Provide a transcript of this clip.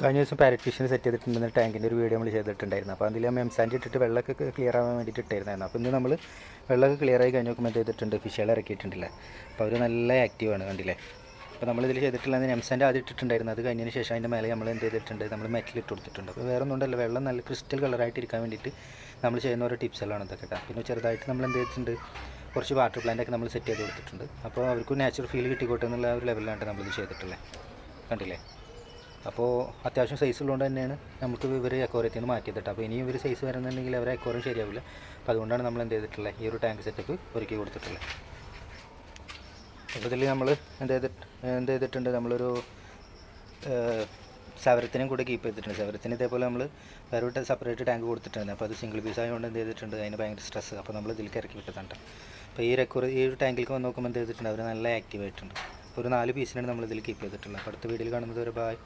കഴിഞ്ഞ ദിവസം parrot set ചെയ്തിട്ടുണ്ടെന്ന് ടാങ്കിന്റെ ഒരു വീഡിയോ നമ്മൾ ചെയ്തിട്ടുണ്ടായിരുന്നു. അപ്പോൾ അതിൽ മെംസാൻഡ് ഇട്ടിട്ട് വെള്ളമൊക്കെ ക്ലിയർ ആവാൻ വേണ്ടിയിട്ട് ഇട്ടായിരുന്നു അപ്പോൾ ഇന്ന് നമ്മൾ വെള്ളമൊക്കെ ക്ലിയർ ആയി കഴിഞ്ഞ് നോക്കുമ്പോൾ ചെയ്തിട്ടുണ്ട്. ഫിഷുകൾ ഇറക്കിയിട്ടുണ്ടല്ലേ? അപ്പോൾ അവർ നല്ല ആക്റ്റീവാണ് കണ്ടില്ലേ? അപ്പോൾ നമ്മളിതിൽ ചെയ്തിട്ടുള്ളത് എംസാൻഡ് ആദ്യം ഇട്ടിട്ടുണ്ടായിരുന്നു. അത് കഴിഞ്ഞതിന് ശേഷം അതിന്റെ മേലെ നമ്മൾ എന്ത് ചെയ്തിട്ടുണ്ട്? നമ്മൾ മെറ്റൽ ഇട്ട് കൊടുത്തിട്ടുണ്ട്. അപ്പോൾ വേറെ ഒന്നുമുണ്ടല്ലോ വെള്ളം നല്ല ക്രിസ്റ്റൽ കളറായിട്ട് ഇരിക്കാൻ വേണ്ടിയിട്ട് നമ്മൾ ചെയ്യുന്ന ഓരോ ടിപ്സുകളാണ് ഇതൊക്കെ പിന്നെ ചെറുതായിട്ട് നമ്മൾ എന്ത് ചെയ്തിട്ടുണ്ട്? കുറച്ച് വാട്ടർ പ്ലാന്റ് ഒക്കെ നമ്മൾ സെറ്റ് ചെയ്ത് കൊടുത്തിട്ടുണ്ട്. അപ്പോൾ അവർക്ക് നാച്ചുറൽ ഫീൽ കിട്ടിക്കോട്ടെ എന്നുള്ള ഒരു ലെവലിലാണ് നമ്മളിത് ചെയ്തിട്ടുള്ളത്. കണ്ടില്ലേ? അപ്പോൾ അത്യാവശ്യം സൈസ് ഉള്ളതുകൊണ്ട് തന്നെയാണ് നമുക്ക് ഇവർ അക്വോറിയത്തിൽ നിന്ന് മാറ്റി കേട്ടോ അപ്പോൾ ഇനിയും ഇവർ സൈസ് വരുന്നുണ്ടെങ്കിൽ അവരെ അക്വോറിയം ശരിയാവില്ല. അപ്പോൾ അതുകൊണ്ടാണ് നമ്മൾ എന്ത് ചെയ്തിട്ടുള്ളത്? ഈ ഒരു ടാങ്ക് സെറ്റപ്പ് ഒരുക്കി കൊടുത്തിട്ടുള്ളത്. അപ്പോൾ ഇതിൽ നമ്മൾ എന്ത് ചെയ്തിട്ട് എന്ത് ചെയ്തിട്ടുണ്ട്? നമ്മളൊരു സവരത്തിനും കൂടെ കീപ്പ് ചെയ്തിട്ടുണ്ട്. സവരത്തിന് ഇതേപോലെ നമ്മൾ വേറെ സെപ്പറേറ്റ് ടാങ്ക് കൊടുത്തിട്ടുണ്ട്. അപ്പോൾ അത് സിംഗിൾ പീസ് ആയതുകൊണ്ട് എന്ത് ചെയ്തിട്ടുണ്ട്? അതിന് ഭയങ്കര സ്ട്രെസ് അപ്പോൾ നമ്മൾ ഇതിലേക്ക് ഇറക്കി വിട്ടതാണ് അപ്പോൾ ഈ റെക്കോർ ഈ ഒരു ടാങ്കിലേക്ക് വന്ന് നോക്കുമ്പോൾ എന്ത് ചെയ്തിട്ടുണ്ട്? അവർ നല്ല ആക്റ്റീവ് ആയിട്ടുണ്ട്. ഒരു നാല് പീസിനാണ് നമ്മൾ ഇതിൽ കീപ്പ് ചെയ്തിട്ടുള്ളത്. അടുത്ത വീഡിയോയിൽ കാണുന്നത് ഒരു ബായ്